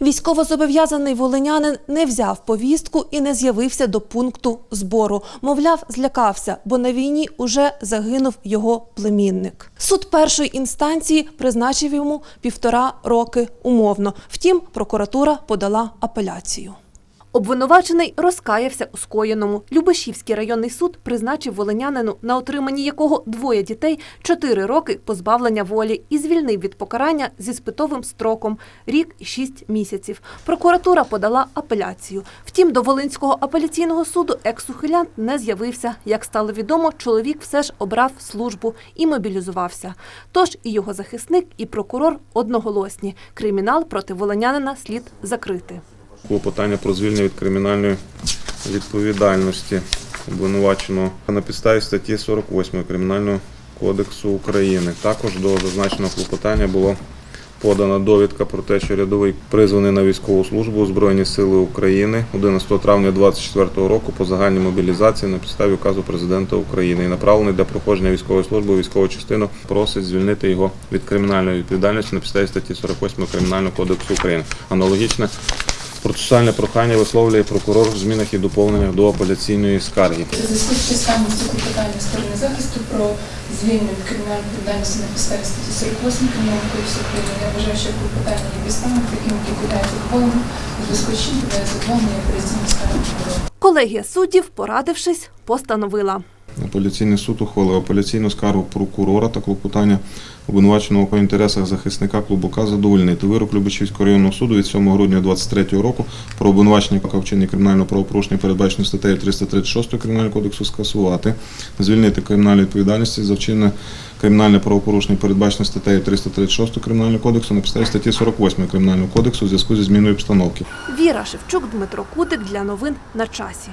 Військовозобов'язаний волинянин не взяв повістку і не з'явився до пункту збору. Мовляв, злякався, бо на війні уже загинув його племінник. Суд першої інстанції призначив йому півтора роки умовно. Втім, прокуратура подала апеляцію. Обвинувачений розкаявся у скоєному. Любешівський районний суд призначив волинянину, на отриманні якого двоє дітей, чотири роки позбавлення волі і звільнив від покарання зі спитовим строком рік і шість місяців. Прокуратура подала апеляцію. Втім, до Волинського апеляційного суду екс-ухилянт не з'явився. Як стало відомо, чоловік все ж обрав службу і мобілізувався. Тож і його захисник, і прокурор одноголосні. Кримінал проти волинянина слід закрити. Клопотання про звільнення від кримінальної відповідальності обвинуваченого на підставі статті 48 Кримінального кодексу України. Також до зазначеного клопотання було подана довідка про те, що рядовий призваний на військову службу Збройні Сили України 11 травня 2024 року по загальній мобілізації на підставі указу президента України і направлений для проходження військової служби військову частину просить звільнити його від кримінальної відповідальності на підставі статті 48 Кримінального кодексу України. Аналогічне Процесуальне прохання висловлює прокурор в змінах і доповненнях до апеляційної скарги. Зв'язку з численністю клопотання сторони захисту про звільнення від кримінальної відповідальності на підставі статті 48 Кримінального кодексу України, я вважаю, що клопотання є підставним, таким, задоволення, у зв'язку з чим підає задоволення апеляційної скарги. Колегія суддів, порадившись, постановила. Апеляційний суд ухвалив апеляційну скаргу прокурора та клопотання обвинуваченого по інтересах захисника клубука задовольнити. Вирок Любичівського районного суду від 7 грудня 2023 року про обвинувачення вчинення кримінального правопорушення, передбаченого статтею 336 Кримінального кодексу, скасувати, звільнити кримінальну відповідальності за вчинення кримінальне правопорушення, передбачене статтею 336 Кримінального кодексу на підставі статті 48 Кримінального кодексу у зв'язку зі зміною обстановки. Віра Шевчук, Дмитро Кутик для новин на часі.